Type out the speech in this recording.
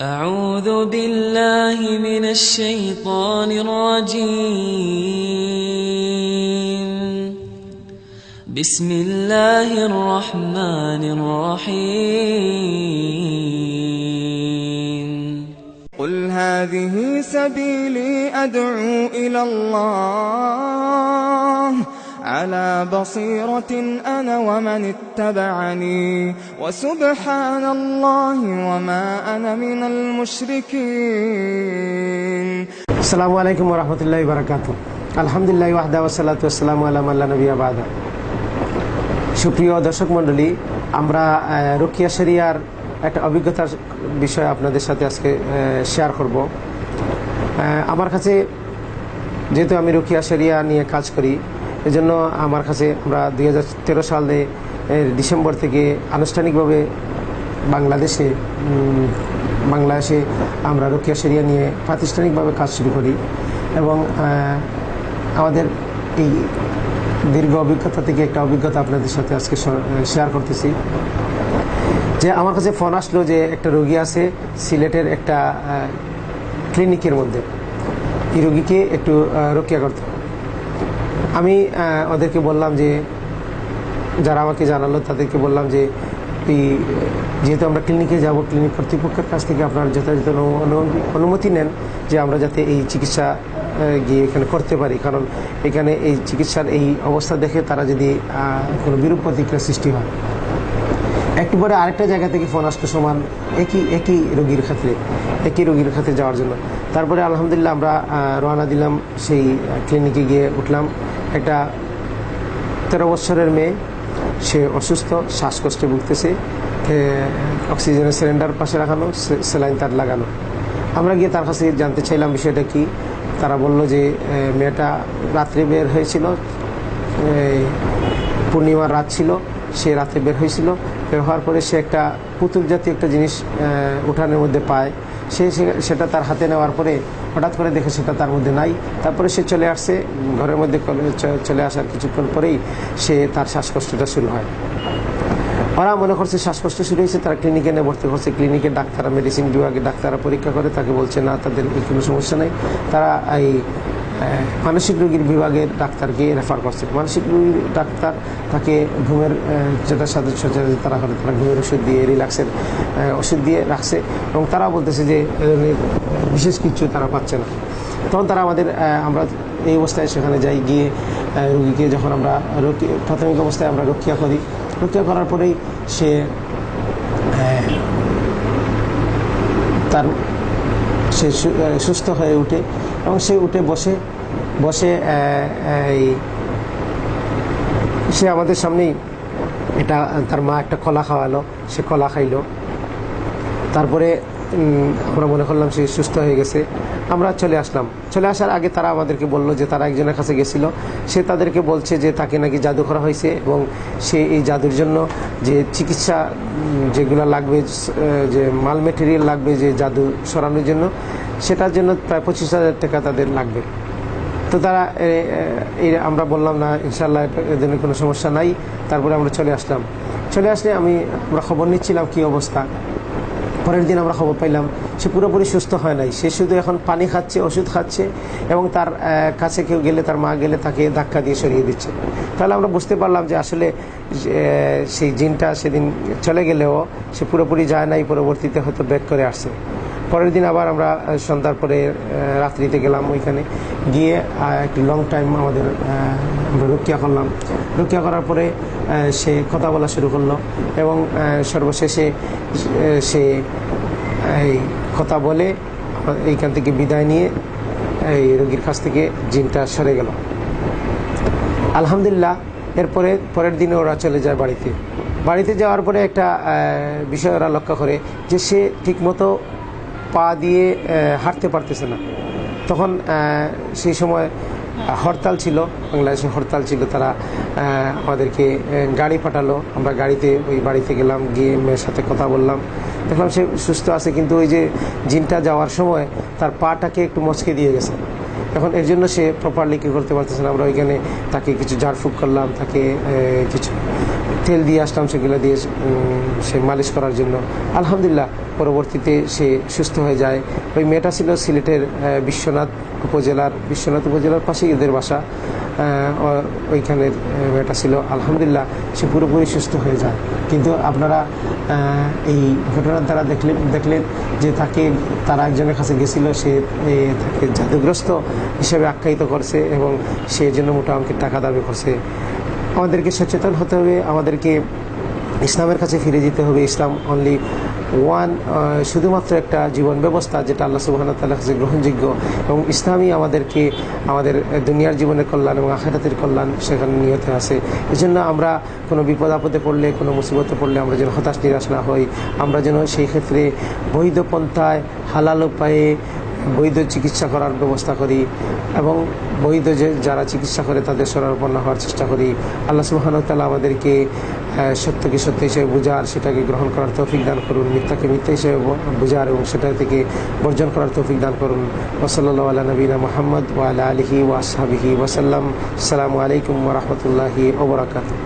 أعوذ بالله من الشيطان الرجيم. بسم الله الرحمن الرحيم. قل هذه سبيلي أدعو إلى الله. على بصيرة أنا ومن اتبعني وسبحان الله وما أنا من المشركين আসসালামু আলাইকুম রহমতুল্লাহ বারাকাত আলহামদুলিল্লাহ ওয়াহদা ওসালাত আসসালামু আলাম আল্লাহ নবী আবাদা সুপ্রিয় দর্শক মণ্ডলী আমরা আহ, রুকিয়া শরিয়ার একটা অভিজ্ঞতার বিষয় আপনাদের সাথে আজকে শেয়ার করব আহ, আমার কাছে যেহেতু আমি রুকিয়া শরিয়া নিয়ে কাজ করি এজন্য আমার কাছে আমরা দু হাজার তেরো সালে ডিসেম্বর থেকে আনুষ্ঠানিকভাবে বাংলাদেশে বাংলাদেশে আমরা রুকিয়া শরিয়া নিয়ে প্রাতিষ্ঠানিকভাবে কাজ শুরু করি এবং আমাদের এই দীর্ঘ অভিজ্ঞতা থেকে একটা অভিজ্ঞতা আপনাদের সাথে আজকে শেয়ার করতেছি যে আমার কাছে ফোন আসলো যে একটা রোগী আছে সিলেটের একটা ক্লিনিকের মধ্যে এই রোগীকে একটু রক্ষা করতে। আমি ওদেরকে বললাম যে, যারা আমাকে জানালো, তাদেরকে বললাম যে, এই, যেহেতু আমরা ক্লিনিকে যাব, ক্লিনিক কর্তৃপক্ষের কাছ থেকে আপনার যথাযথ অনু- অনু- অনুমতি নেন যে আমরা যাতে এই চিকিৎসা গিয়ে এখানে করতে পারি। কারণ এখানে এই চিকিৎসার এই অবস্থা দেখে তারা যদি কোনো বিরূপ প্রতিক্রিয়া সৃষ্টি হয়। একটু পরে আরেকটা জায়গা থেকে ফোন আসতো সমান, একই একই রোগীর ক্ষেত্রে, একই রোগীর ক্ষেত্রে যাওয়ার জন্য। তারপরে আলহামদুলিল্লাহ আমরা রওনা দিলাম সেই ক্লিনিকে গিয়ে উঠলাম। একটা তেরো বছরের মেয়ে, সে অসুস্থ, শ্বাসকষ্টে ভুগতেছে অক্সিজেনের সিলিন্ডার পাশে রাখানো সে- স্যালাইন তার লাগানো আমরা গিয়ে তার কাছে জানতে চাইলাম বিষয়টা কি। তারা বলল যে মেয়েটা রাত্রে বের হয়েছিল পূর্ণিমার রাত ছিল, সে রাতে বের হয়েছিল। বের হওয়ার পরে সে একটা পুতুল জাতীয় একটা জিনিস উঠানের মধ্যে পায়। সে সেটা তার হাতে নেওয়ার পরে হঠাৎ করে দেখে সেটা তার মধ্যে নাই। তারপরে সে চলে আসছে, ঘরের মধ্যে চলে আসার কিছুক্ষণ পরেই সে তার শ্বাসকষ্টটা শুরু হয়। ওরা মনে করছে শ্বাসকষ্ট শুরু হয়েছে, তারা ক্লিনিকে নিয়ে ভর্তি করছে। ক্লিনিকের ডাক্তাররা মেডিসিন বিভাগে ডাক্তাররা পরীক্ষা করে, তাকে বলছে, না, তাদের কোনো সমস্যা নেই। তারা এই মানসিক রোগীর বিভাগের ডাক্তারকে রেফার করছে। মানসিক রোগীর ডাক্তার তাকে ঘুমের যেটা সাথে তারা করে তারা ঘুমের ওষুধ দিয়ে রিল্যাক্সের ওষুধ দিয়ে রাখছে এবং তারা বলতেছে যে বিশেষ কিছু তারা পাচ্ছে না। তখন তারা আমাদের আমরা এই অবস্থায় সেখানে যাই, গিয়ে রোগীকে যখন আমরা প্রাথমিক অবস্থায় আমরা রক্ষা করি। রক্ষা করার পরেই সে তার, সে সুস্থ হয়ে উঠে এবং সে উঠে বসে বসে এই সে আমাদের সামনেই এটা তার মা একটা কলা খাওয়ালো, সে কলা খাইলো। তারপরে আমরা মনে করলাম সে সুস্থ হয়ে গেছে। আমরা চলে আসলাম। চলে আসার আগে তারা আমাদেরকে বলল যে তারা একজনের কাছে গেছিল। সে তাদেরকে বলছে যে তাকে নাকি জাদু করা হয়েছে এবং সে এই জাদুর জন্য যে চিকিৎসা যেগুলো লাগবে যে মাল মেটেরিয়াল লাগবে যে জাদু সরানোর জন্য সেটার জন্য প্রায় পঁচিশ হাজার টাকা তাদের লাগবে। তো তারা আমরা বললাম না ইনশাল্লাহ এটা- এদের কোনো সমস্যা নাই। তারপরে আমরা চলে আসলাম। চলে আসলে আমি আমরা খবর নিচ্ছিলাম কি অবস্থা। পরের দিন আমরা খবর পাইলাম, সে পুরোপুরি সুস্থ হয় নাই। সে শুধু এখন পানি খাচ্ছে, ওষুধ খাচ্ছে এবং তার কাছে কেউ গেলে, তার মা গেলে তাকে ধাক্কা দিয়ে সরিয়ে দিচ্ছে। তাহলে আমরা বুঝতে পারলাম যে আসলে সেই জিনটা সেদিন চলে গেলেও সে পুরোপুরি যায় নাই, পরবর্তীতে হয়তো ব্যাক করে আসছে। পরের দিন আবার আমরা সন্ধ্যার পরে রাত্রিতে গেলাম ওইখানে। গিয়ে একটু লং টাইম আমাদের রক্ষা করলাম। রক্ষা করার পরে সে কথা বলা শুরু করল এবং সর্বশেষে সে এই কথা বলে, এইখান থেকে বিদায় নিয়ে, এই রোগীর কাছ থেকে জিনটা সরে গেল। আলহামদুলিল্লাহ, এরপরে পরের দিনে ওরা চলে যায় বাড়িতে। বাড়িতে যাওয়ার পরে একটা বিষয় ওরা লক্ষ্য করে যে সে ঠিকমতো পা দিয়ে হাঁটতে পারতেছে না। তখন সেই সময় হরতাল ছিল, বাংলাদেশে হরতাল ছিল, তারা আমাদেরকে গাড়ি পাঠালো। আমরা গাড়িতে ওই বাড়িতে গেলাম, গিয়ে মেয়ের সাথে কথা বললাম। দেখলাম সে সুস্থ আছে, কিন্তু ওই যে জিনটা যাওয়ার সময় তার পাটাকে একটু মচকে দিয়ে গেছে। এখন এর জন্য সে প্রপারলি কী করতে পারতেছে না, আমরা ওইখানে তাকে কিছু ঝাড়ফুঁক করলাম, তাকে কিছু তেল দিয়ে আসলাম, সেগুলো দিয়ে সে মালিশ করার জন্য। আলহামদুলিল্লাহ, পরবর্তীতে সে সুস্থ হয়ে যায়। ওই মেয়েটা ছিল সিলেটের বিশ্বনাথ উপজেলার বিশ্বনাথ উপজেলার পাশেই এদের বাসা। ওইখানের মেয়েটা ছিল। আলহামদুলিল্লাহ, সে পুরোপুরি সুস্থ হয়ে যায়। কিন্তু আপনারা এই ঘটনার দ্বারা দেখলেন দেখলেন যে তাকে, তারা একজনের কাছে গেছিল, সে তাকে জাদুগ্রস্ত হিসেবে আখ্যায়িত করছে এবং সে জন্য মোটা অঙ্কের টাকা দাবি করছে। আমাদেরকে সচেতন হতে হবে, আমাদেরকে ইসলামের কাছে ফিরে যেতে হবে। ইসলাম অনলি ওয়ান শুধুমাত্র একটা জীবন ব্যবস্থা যেটা আল্লাহ সুবাহ তাল্লাহ কাছে গ্রহণযোগ্য এবং ইসলামই আমাদেরকে, আমাদের দুনিয়ার জীবনের কল্যাণ এবং আখেরাতের কল্যাণ সেখানে নিহত আছে। এজন্য জন্য আমরা কোনো বিপদ আপদে পড়লে, কোনো মুসিবতে পড়লে আমরা যেন হতাশ নিরাশ না হই। আমরা যেন সেই ক্ষেত্রে বৈধ পন্থায় হালাল উপায়ে বৈধ চিকিৎসা করার ব্যবস্থা করি এবং বৈধ যে যারা চিকিৎসা করে তাদের শরণাপন্ন হওয়ার চেষ্টা করি। আল্লাহ সুবাহানুতালা আমাদেরকে সত্যকে সত্য হিসেবে বোঝার, সেটাকে গ্রহণ করার তৌফিক দান করুন, মিথ্যাকে মিথ্যা হিসেবে বোঝার এবং সেটা থেকে বর্জন করার তৌফিক দান করুন। ওসল্লা আল্লাহ নবীনা মোহাম্মদ ওয়ালা আলহি ওয়াসাবিহি ওয়াসাল্লাম আসসালামু আলাইকুম ওরহমতুল্লাহি ওবরাকাতু